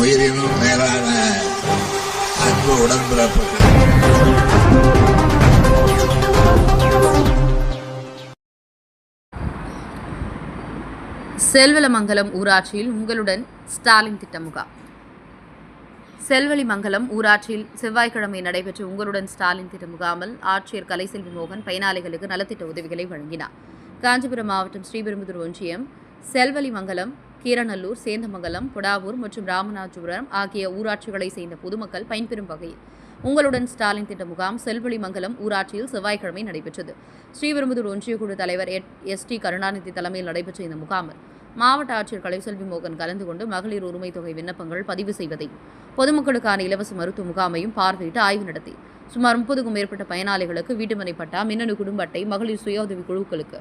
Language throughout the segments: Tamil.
உயிரினும் மேலான அன்பு உடன்பிறப்புகள். செல்வலமங்கலம் ஊராட்சியில் உங்களுடன் ஸ்டாலின் திட்ட முகாம் செல்வலிமங்கலம் ஊராட்சியில் செவ்வாய்க்கிழமை நடைபெற்ற உங்களுடன் ஸ்டாலின் திட்ட முகாமில் ஆட்சியர் கலைசெல்வி மோகன் பயனாளிகளுக்கு நலத்திட்ட உதவிகளை வழங்கினார். காஞ்சிபுரம் மாவட்டம் ஸ்ரீபெரும்புதூர் ஒன்றியம் செல்வலிமங்கலம் கீரநல்லூர் சேந்தமங்கலம் புடாவூர் மற்றும் ராமநாதபுரம் ஆகிய ஊராட்சிகளை சேர்ந்த பொதுமக்கள் பயன்பெறும் வகையில் உங்களுடன் ஸ்டாலின் திட்ட முகாம் செல்வழிமங்கலம் ஊராட்சியில் செவ்வாய்க்கிழமை நடைபெற்றது. ஸ்ரீபெரும்புதூர் ஒன்றிய குழு தலைவர் எஸ் டி கருணாநிதி தலைமையில் நடைபெற்ற இந்த முகாமில் மாவட்ட ஆட்சியர் கலைசெல்வி மோகன் கலந்து கொண்டு மகளிர் உரிமை தொகை விண்ணப்பங்கள் பதிவு செய்வதை பொதுமக்களுக்கான இலவச மருத்துவ முகாமையும் பார்வையிட்டு ஆய்வு நடத்தி சுமார் முப்பதுக்கும் மேற்பட்ட பயனாளிகளுக்கு வீட்டுமனை பட்டா மின்னணு குடும்ப அட்டை மகளிர் சுய உதவி குழுக்களுக்கு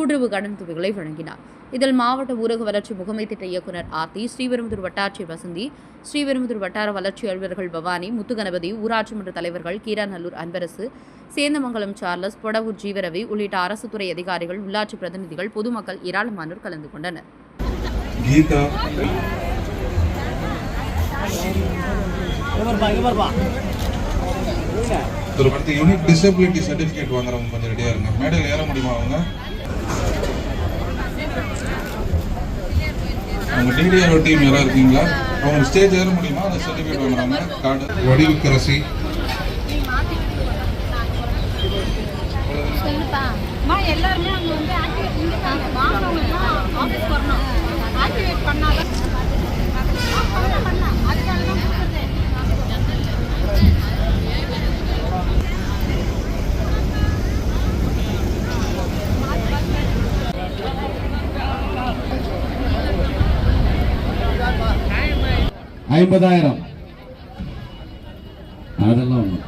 கூட்டுறவு கடன் தொகைகளை வழங்கினார். இதில் மாவட்ட ஊரக வளர்ச்சி முகமை திட்ட இயக்குனர் ஆர்த்தி ஸ்ரீபெரும்புதூர் வட்டாட்சியர் வசந்தி ஸ்ரீபெரும்புதூர் வட்டார வளர்ச்சி அலுவலர்கள் பவானி முத்துகணபதி ஊராட்சி மன்ற தலைவர்கள் கீராநல்லூர் அன்பரசு சேந்தமங்கலம் சார்லஸ் பொடவூர் ஜீவரவி உள்ளிட்ட அரசு துறை அதிகாரிகள் உள்ளாட்சி பிரதிநிதிகள் பொதுமக்கள் ஏராளமானோர் கலந்து கொண்டனர். யூனிட் டிசபிலிட்டி சர்டிஃபிகேட் வாங்குறவங்க கொஞ்சம் ரெடியா இருங்க. மேடையில் ஏற முடியுமா அவங்க? டிடிஆர் டீம் யாராவது இருக்கீங்களா? அவங்க ஸ்டேஜ் ஏற முடியுமா? அந்த சர்டிஃபிகேட் வாங்குறாங்க கார்டு வடிவுக்கரசி ஐம்பதாயிரம். அதெல்லாம் ஒண்ணு.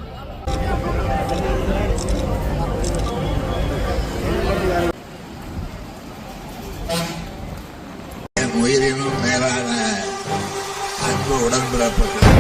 உயிரினும் மேலான அன்பு உடன்பிறப்புகள்